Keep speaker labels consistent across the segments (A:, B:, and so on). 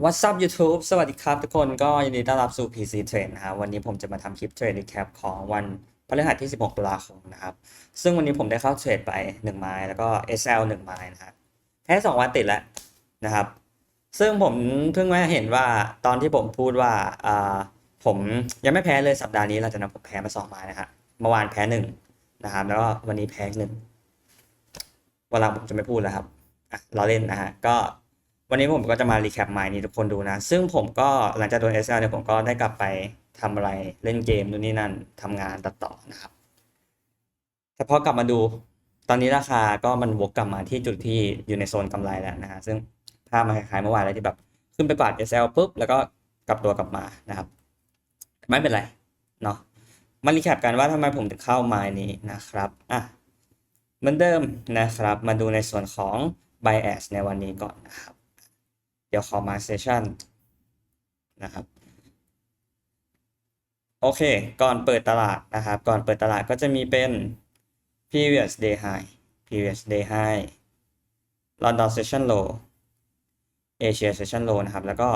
A: What's up YouTube สวัสดีครับทุกคนก็ยินดีต้อนรับสู่ PC Trade นะครับวันนี้ผมจะมาทำคลิปเทรด recap ของวันพฤหัสที่ 16ตุลาคมนะครับซึ่งวันนี้ผมได้เข้าเทรดไป 1 ไม้แล้วก็ SL 1 ไม้นะครับแพ้2วันติดแล้วนะครับ ซึ่งผมเพิ่งมาเห็นว่าตอนที่ผมพูดว่าอ่าผมยังไม่แพ้เลยสัปดาห์นี้หลังจากนั้นผมแพ้มา2ไม้นะครับเมื่อวานแพ้หนึ่งนะครับแล้วก็วันนี้แพ้หนึ่งวันหลังผมจะไม่พูดแล้วครับเราเล่นนะฮะก็ วันนี้ผมก็จะมารีแคปไมล์นี้ทุกคนดูนะ ซึ่งผมก็หลังจากโดน SL เนี่ยผมก็ได้กลับไปทำอะไรเล่นเกมนู่นนี่นั่นทำงานตัดต่อนะครับ แต่พอกลับมาดูตอนนี้ราคาก็มันวกกลับมาที่จุดที่อยู่ในโซนกำไรแล้วนะฮะซึ่งภาพมันคล้ายๆเมื่อวานเลยที่แบบขึ้นไปกวาด SL ปุ๊บแล้วก็กลับตัวกลับมานะครับ ไม่เป็นไรเนาะมารีแคปกันว่าทำไมผมถึงเข้าไมล์นี้นะครับอะเหมือนเดิมนะครับ มาดูในส่วนของ bias ในวันนี้ก่อนนะครับ เดี๋ยวขอมาเซสชันนะครับโอเค ก่อนเปิดตลาดนะครับ ก่อนเปิดตลาดก็จะมีเป็น previous day high previous day high London session low Asia session low นะครับ แล้วก็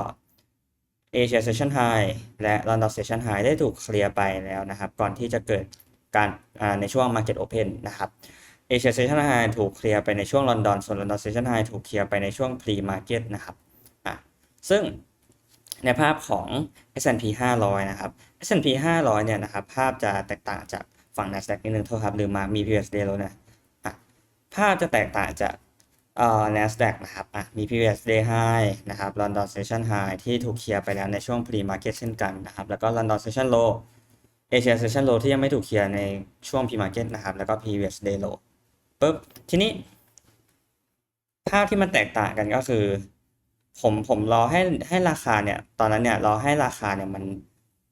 A: Asia session high และ London session high ได้ถูกเคลียร์ไปแล้วนะครับ ก่อนที่จะเกิดการในช่วง market open นะครับ Asia session high ถูกเคลียร์ไปในช่วงลอนดอนส่วน London session high ถูกเคลียร์ไปในช่วง pre market นะครับ ซึ่งในภาพของ S&P 500 นะครับ S&P 500 เนี่ยนะครับ ภาพจะแตกต่างจากฝั่ง NASDAQ นิดนึงโทษครับลืมมามี previous day low นะะภาพจะแตกต่างจากเอ่อ NASDAQ นะครับอะมี previous day high นะครับ London session high ที่ถูกเคลียร์ไปแล้วในช่วง pre market เช่นกันนะครับ แล้วก็ London session low Asia session low ที่ยังไม่ถูกเคลียร์ในช่วง pre market นะครับ แล้วก็ previous day low ปุ๊บ ทีนี้ ภาพที่มันแตกต่างกันก็คือ ผมผมรอให้ให้ราคาเนี่ย ตอนนั้นเนี่ยรอให้ราคาเนี่ยมัน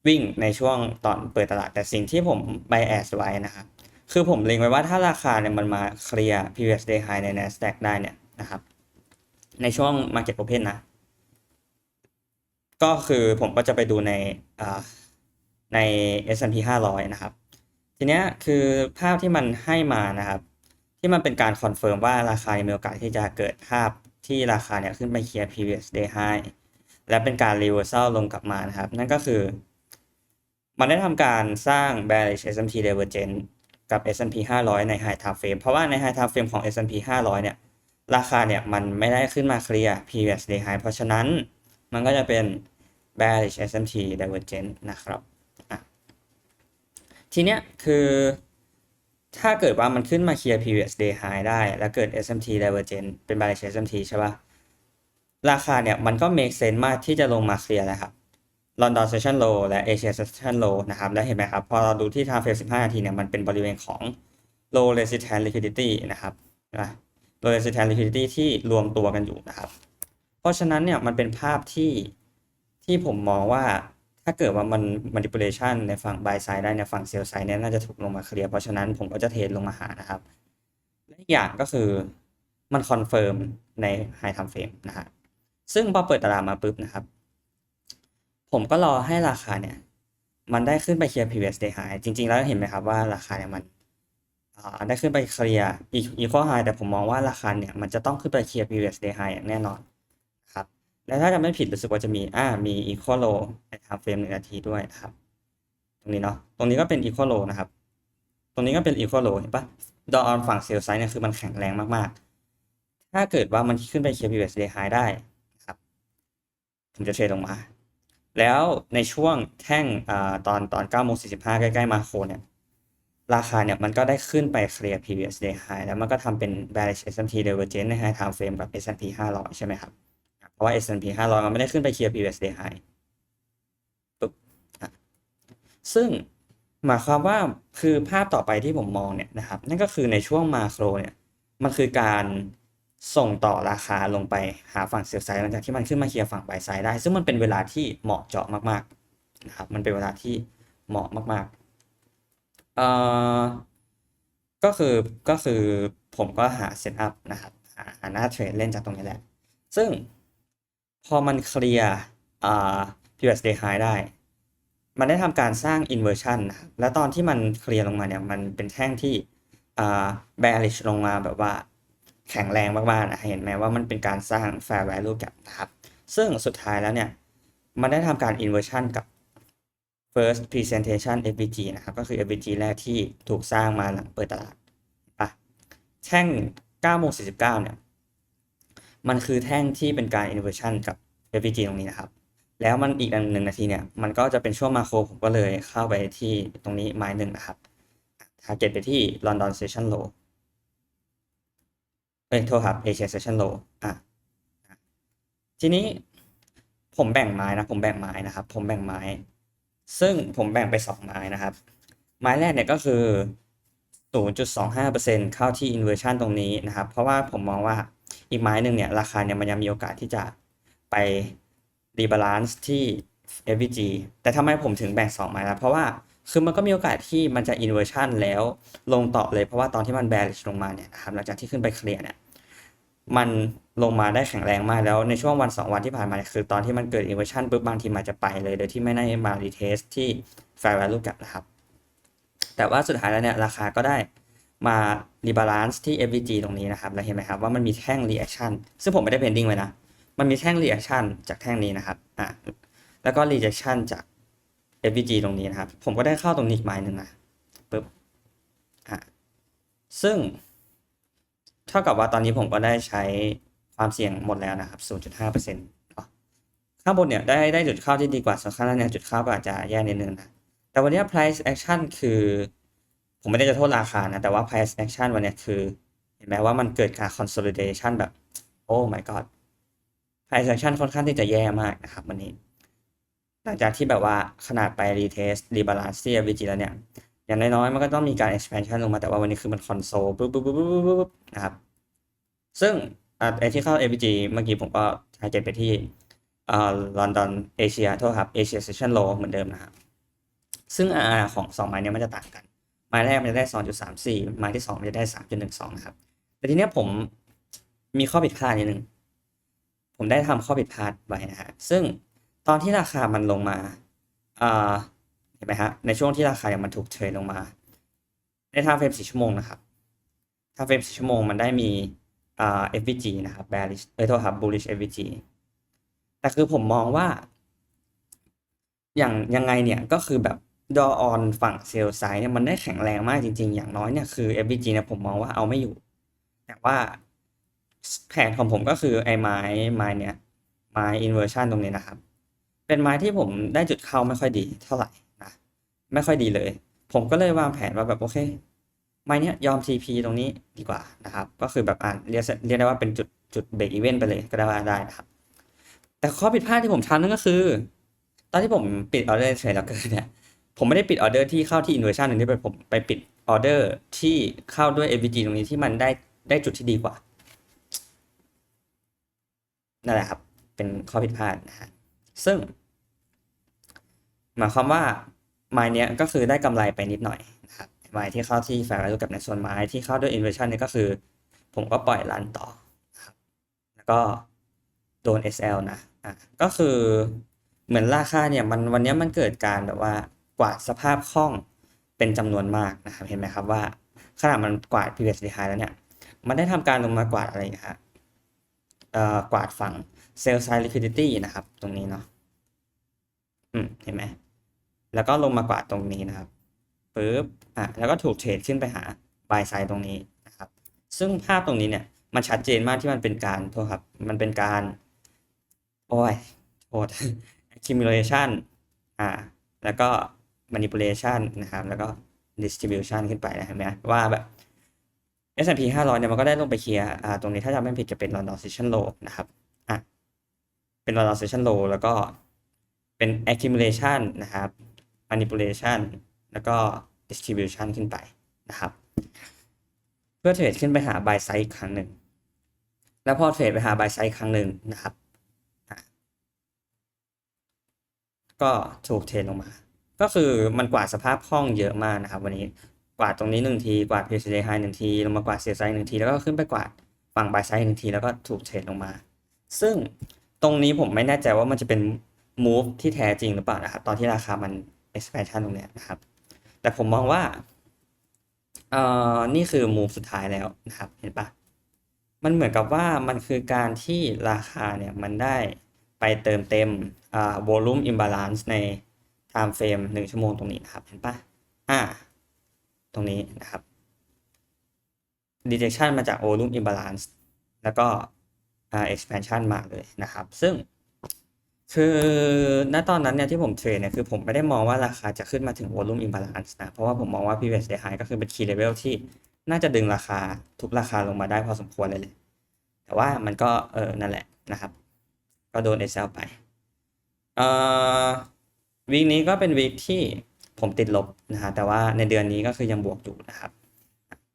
A: วิ่งในช่วงตอนเปิดตลาด แต่สิ่งที่ผม bias ไว้นะครับคือผมเล็งไว้ว่าถ้าราคาเนี่ยมันมาเคลียร์ previous day high ใน NASDAQ ได้เนี่ยนะครับ ในช่วง market open นะ ก็คือผมก็จะไปดูในอ่าใน S&P 500 นะครับ ทีเนี้ยคือภาพที่มันให้มานะครับ ที่มันเป็นการคอนเฟิร์มว่าราคามีโอกาสที่จะเกิดภาพ ที่ราคาเนี่ยขึ้นไปเคลียร์ previous day high และเป็นการ reversal ลงกลับมานะครับ นั่นก็คือ มันได้ทำการสร้าง bearish S&P divergence กับ S&P 500 ใน high time frame เพราะว่าใน high time frame ของ S&P 500 เนี่ย ราคาเนี่ยมันไม่ได้ขึ้นมาเคลียร์ previous day high เพราะฉะนั้นมันก็จะเป็น bearish S&P divergence นะครับ ทีเนี้ยคือ ถ้าเกิดว่ามันขึ้นมาเคลียร์ previous day high ได้ แล้วเกิด SMT divergent เป็น bearish SMT ใช่ปะราคาเนี่ยมันก็ make sense มากที่จะลงมาเคลียร์นะครับ London session low และ Asia session low นะครับ แล้วเห็นไหมครับ พอเราดูที่ time frame 15 นาทีเนี่ยมันเป็นบริเวณของ low resistance liquidity นะครับนะ low resistance liquidity ที่รวมตัวกันอยู่นะครับ เพราะฉะนั้นเนี่ยมันเป็นภาพที่ที่ผมมองว่า ถ้าเกิดว่ามัน manipulation ในฝั่ง buy side ได้ในฝั่ง sell side เนี่ยน่าจะถูกลงมาเคลียร์ เพราะฉะนั้นผมก็จะเทรดลงมาหานะครับ และอีกอย่างก็คือมันคอนเฟิร์มใน high time frame นะฮะซึ่งพอเปิดตลาดมาปุ๊บนะครับ ผมก็รอให้ราคาเนี่ย มันได้ขึ้นไปเคลียร์ previous day high จริง ๆ แล้วเห็นไหมครับว่าราคาเนี่ยมันได้ขึ้นไปเคลียร์ equal high แต่ผมมองว่าราคาเนี่ยมันจะต้องขึ้นไปเคลียร์ previous day high อย่างแน่นอน และถ้าจำไม่ผิดรู้สึกว่าจะมีอ่ามี equal low ใน time frame หนึ่งนาทีด้วยนะครับ ตรงนี้เนาะตรงนี้ก็เป็น equal low นะครับ ตรงนี้ก็เป็น equal low เห็นปะดอออนฝั่งเซลไซด์เนี่ยคือมันแข็งแรงมากๆ ถ้าเกิดว่ามันขึ้นไปเคลียร์ previous day high ได้นะครับผมจะเทรดลงมา แล้วในช่วงแท่งอ่าตอนตอน9โมง45 ใกล้ ๆ มาโคเนี่ยราคาเนี่ยมันก็ได้ขึ้นไปเคลียร์ previous day high แล้วมันก็ทำเป็น bearish S&P divergence ใน high time frame กับ S&P 500 ใช่ไหมครับ เพราะว่า S&P 500 มันไม่ได้ขึ้นไปเคลียร์ previous day high ปุ๊บอะซึ่งหมายความว่าคือภาพต่อไปที่ผมมองเนี่ยนะครับ นั่นก็คือในช่วงมาโครเนี่ยมันคือการส่งต่อราคาลงไปหาฝั่งเซลล์ไซด์หลังจากที่มันขึ้นมาเคลียร์ฝั่งบายไซด์ได้ ซึ่งมันเป็นเวลาที่เหมาะเจาะมากๆนะครับมันเป็นเวลาที่เหมาะมากๆเอ่อก็คือก็คือผมก็หาเซตอัพนะครับหาหน้าเทรดเล่นจากตรงนี้แหละ ซึ่ง พอมันเคลียร์อ่า previous day high ได้ มันได้ทำการสร้าง inversion นะครับแล้วตอนที่มันเคลียร์ลงมาเนี่ย มันเป็นแท่งที่อ่า bearish ลงมาแบบว่าแข็งแรงมากๆนะเห็นไหมว่ามันเป็นการสร้าง fair value gap นะครับ ซึ่งสุดท้ายแล้วเนี่ย มันได้ทำการ inversion กับ first presentation FVG นะครับ ก็คือ FVG แรกที่ถูกสร้างมาหลังเปิดตลาดปะแท่ง9โมง49เนี่ย มันคือแท่งที่เป็นการ inversion กับ FVG ตรงนี้นะครับ แล้วมันอีกอันหนึ่งนาทีเนี่ย มันก็จะเป็นช่วงมาโครผมก็เลยเข้าไปที่ตรงนี้ไม้หนึ่งนะครับ target ไปที่ London Session Low เอ้ยโทษครับ Asia Session Low อะทีนี้ผมแบ่งไม้นะ ผมแบ่งไม้นะครับ ผมแบ่งไม้ ซึ่งผมแบ่งไปสองไม้นะครับ ไม้แรกเนี่ยก็คือ 0.25%เข้าที่ inversion ตรงนี้นะครับ เพราะว่าผมมองว่า อีกไม้หนึ่งเนี่ยราคาเนี่ยมันยังมีโอกาสที่จะไปรีบาลานซ์ที่ FVG แต่ทำไมผมถึงแบ่งสองไม้นะเพราะว่าคือมันก็มีโอกาสที่มันจะ inversion แล้วลงต่อเลยเพราะว่าตอนที่มัน bearish ลงมาเนี่ยนะครับหลังจากที่ขึ้นไปเคลียร์เนี่ยมันลงมาได้แข็งแรงมากแล้วในช่วงวันสองวันที่ผ่านมาเนี่ยคือตอนที่มันเกิด inversion ปุ๊บบางทีมันจะไปเลย โดยที่ไม่ได้มา retest ที่ fair value gap นะครับ แต่ว่าสุดท้ายแล้วเนี่ยราคาก็ได้ มา rebalance ที่ FVG ตรงนี้นะครับแล้วเห็นไหมครับว่ามันมีแท่ง reaction ซึ่งผมไม่ได้ pending ไว้นะ มันมีแท่ง reaction จากแท่งนี้นะครับอะแล้วก็ rejection จาก FVG ตรงนี้นะครับ ผมก็ได้เข้าตรงนี้อีกไม้หนึ่งนะปึ๊บอะซึ่ง เท่ากับว่าตอนนี้ผมก็ได้ใช้ความเสี่ยงหมดแล้วนะครับ 0.5%เนาะข้างบนเนี่ยได้ได้จุดเข้าที่ดีกว่าส่วนข้างล่างเนี่ยจุดเข้าก็อาจจะแย่นิดนึงนะ แต่วันนี้ price action คือ ผมไม่ได้จะโทษราคานะ แต่ว่า price action วันนี้คือ เห็นไหมว่ามันเกิดการ consolidation แบบ โอ้ my god price action ค่อนข้างที่จะแย่มากนะครับวันนี้ หลังจากที่แบบว่าขนาดไป retest rebalance ที่ FVG แล้วเนี่ย อย่างน้อยๆ มันก็ต้องมีการ expansion ลงมาแต่ว่าวันนี้คือมัน console ปุ๊บปุ๊บปุ๊บปุ๊บปุ๊บนะครับ ซึ่งไอที่เข้า FVG เมื่อกี้ผมก็ target ไปที่ลอ่า London Asia โทษครับ Asia Session Low เหมือนเดิมนะครับ ซึ่ง RR ของสองไม้นี้มันจะต่างกัน ไม้แรกมันจะได้ 2.34 ไม้ที่สองมันจะได้ 3.12 นะครับ แต่ทีเนี้ยผมมีข้อผิดพลาดนิดนึง ผมได้ทำข้อผิดพลาดไว้นะฮะ ซึ่งตอนที่ราคามันลงมาเห็นไหมฮะ ในช่วงที่ราคายังมันถูกเทรดลงมา ในทางเฟรม4ชั่วโมงนะครับทางเฟรม4ชั่วโมงมันได้มีอ่า FVG นะครับ bearish เอ้ยโทษครับ bullish FVG แต่คือผมมองว่า อย่างยังไงเนี่ยก็คือแบบ ดอออนฝั่งเซลล์ไซด์เนี่ยมันได้แข็งแรงมากจริงๆ อย่างน้อยเนี่ยคือ FVG เนี่ยผมมองว่าเอาไม่อยู่ แต่ว่าแผนของผมก็คือไอ้ไม้ไม้เนี่ยไม้ inversion ตรงนี้นะครับ เป็นไม้ที่ผมได้จุดเข้าไม่ค่อยดีเท่าไหร่นะไม่ค่อยดีเลย ผมก็เลยวางแผนว่าแบบโอเคไม้เนี้ยยอม TP ตรงนี้ดีกว่านะครับ ก็คือแบบอ่านเรียกเรียกได้ว่าเป็นจุดจุดเบรกอีเวนต์ไปเลยก็ได้ว่าได้นะครับ แต่ข้อผิดพลาดที่ผมทำนั่นก็คือ ตอนที่ผมปิดออเดอร์เทรดแล้วเกินเนี่ย ผมไม่ได้ปิดออเดอร์ที่เข้าที่ inversion หนึ่งที่ไปผมไปปิดออเดอร์ที่เข้าด้วย FVG ตรงนี้ที่มันได้ได้จุดที่ดีกว่า นั่นแหละครับ เป็นข้อผิดพลาดนะฮะ ซึ่ง หมายความว่าไม้เนี้ยก็คือได้กำไรไปนิดหน่อยนะครับไม้ที่เข้าที่ fair value กับในส่วนไม้ที่เข้าด้วย inversion นี่ก็คือ ผมก็ปล่อยรันต่อ แล้วก็โดน SL นะ อะ ก็คือเหมือนราคาเนี่ยมันวันนี้มันเกิดการแบบว่า กวาดสภาพคล่องเป็นจำนวนมากนะครับเห็นไหมครับว่าขนาดมันกวาด previous high แล้วเนี่ยมันได้ทำการลงมากวาดอะไรนะฮะเอ่อกวาดฝั่ง sell side liquidity นะครับ ตรงนี้เนาะอืมเห็นไหมแล้วก็ลงมากวาดตรงนี้นะครับปึ๊บอะแล้วก็ถูกเทรดขึ้นไปหา buy side ตรงนี้นะครับ ซึ่งภาพตรงนี้เนี่ยมันชัดเจนมากที่มันเป็นการโทษครับ มันเป็นการ โอ้ยโทษ accumulation อ่า แล้วก็ manipulation นะครับ แล้วก็ distribution ขึ้นไปนะเห็นไหมว่าแบบ S&P 500 เนี่ยมันก็ได้ลงไปเคลียร์ตรงนี้ถ้าจำไม่ผิดจะเป็น London Session Low นะครับอะเป็น London Session Low แล้วก็เป็น accumulation นะครับ manipulation แล้วก็ distribution ขึ้นไปนะครับ เพื่อเทรดขึ้นไปหา buy side อีกครั้งหนึ่ง แล้วพอเทรดไปหา buy side ครั้งหนึ่งนะครับ ก็ถูกเทรดลงมา ก็คือมันกวาดสภาพคล่องเยอะมากนะครับ วันนี้กวาดตรงนี้หนึ่งทีกวาด p c d high หนึ่งทีลงมากวาด sell side หนึ่งทีแล้วก็ขึ้นไปกวาดฝั่ง buy side หนึ่งทีแล้วก็ถูกเทรดลงมา ซึ่งตรงนี้ผมไม่แน่ใจว่ามันจะเป็น move ที่แท้จริงหรือเปล่านะครับ ตอนที่ราคามัน expansion ตรงเนี้ยนะครับ แต่ผมมองว่าเอ่อนี่คือ move สุดท้ายแล้วนะครับ เห็นปะมันเหมือนกับว่ามันคือการที่ราคาเนี่ยมันได้ไปเติมเต็มอ่า volume imbalance ใน time frame หนึ่งชั่วโมงตรงนี้นะครับเห็นปะอ่า ตรงนี้นะครับ detection มาจาก volume imbalance แล้วก็อ่า expansion มาเลยนะครับ ซึ่งคือณตอนนั้นเนี่ยที่ผมเทรดเนี่ยคือผมไม่ได้มองว่าราคาจะขึ้นมาถึง volume imbalance นะ เพราะว่าผมมองว่า previous day high ก็คือเป็น key level ที่น่าจะดึงราคาทุกราคาลงมาได้พอสมควรเลยเลย แต่ว่ามันก็เออนั่นแหละนะครับ ก็โดน SL ไปเอ่อ วีคนี้ก็เป็นวีคที่ผมติดลบนะฮะแต่ว่าในเดือนนี้ก็คือยังบวกอยู่นะครับ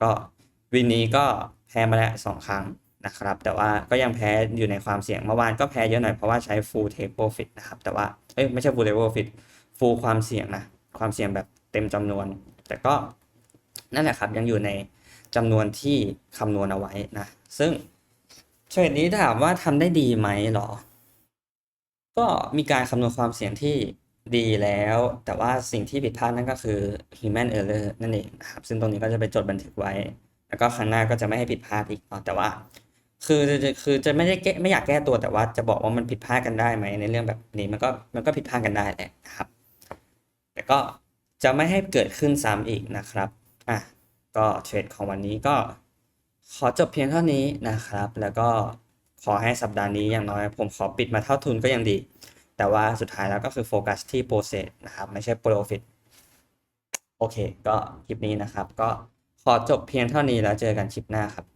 A: ก็วีคนี้ก็แพ้มาแล้วสองครั้งนะครับ แต่ว่าก็ยังแพ้อยู่ในความเสี่ยงเมื่อวานก็แพ้เยอะหน่อยเพราะว่าใช้ full take profit นะครับ แต่ว่าเอ้ยไม่ใช่ full take profit full ความเสี่ยงนะความเสี่ยงแบบเต็มจำนวน แต่ก็นั่นแหละครับยังอยู่ในจำนวนที่คำนวณเอาไว้นะ ซึ่งเทรดนี้ถามว่าทำได้ดีไหมหรอ ก็มีการคำนวณความเสี่ยงที่ ดีแล้ว แต่ว่าสิ่งที่ผิดพลาดนั่นก็คือ human error นั่นเองนะครับซึ่งตรงนี้ก็จะไปจดบันทึกไว้ แล้วก็ครั้งหน้าก็จะไม่ให้ผิดพลาดอีกแต่ว่า คือจะคือจะไม่ได้แก้ไม่อยากแก้ตัวแต่ว่าจะบอกว่ามันผิดพลาดกันได้ไหมในเรื่องแบบนี้มันก็มันก็ผิดพลาดกันได้แหละนะครับ แต่ก็จะไม่ให้เกิดขึ้นซ้ำอีกนะครับอะก็เทรดของวันนี้ก็ขอจบเพียงเท่านี้นะครับ แล้วก็ขอให้สัปดาห์นี้อย่างน้อยผมขอปิดมาเท่าทุนก็ยังดี แต่ว่าสุดท้ายแล้วก็คือโฟกัสที่โปรเซสนะครับ ไม่ใช่โปรฟิตโอเค ก็คลิปนี้นะครับ ก็ขอจบเพียงเท่านี้แล้วเจอกันคลิปหน้าครับ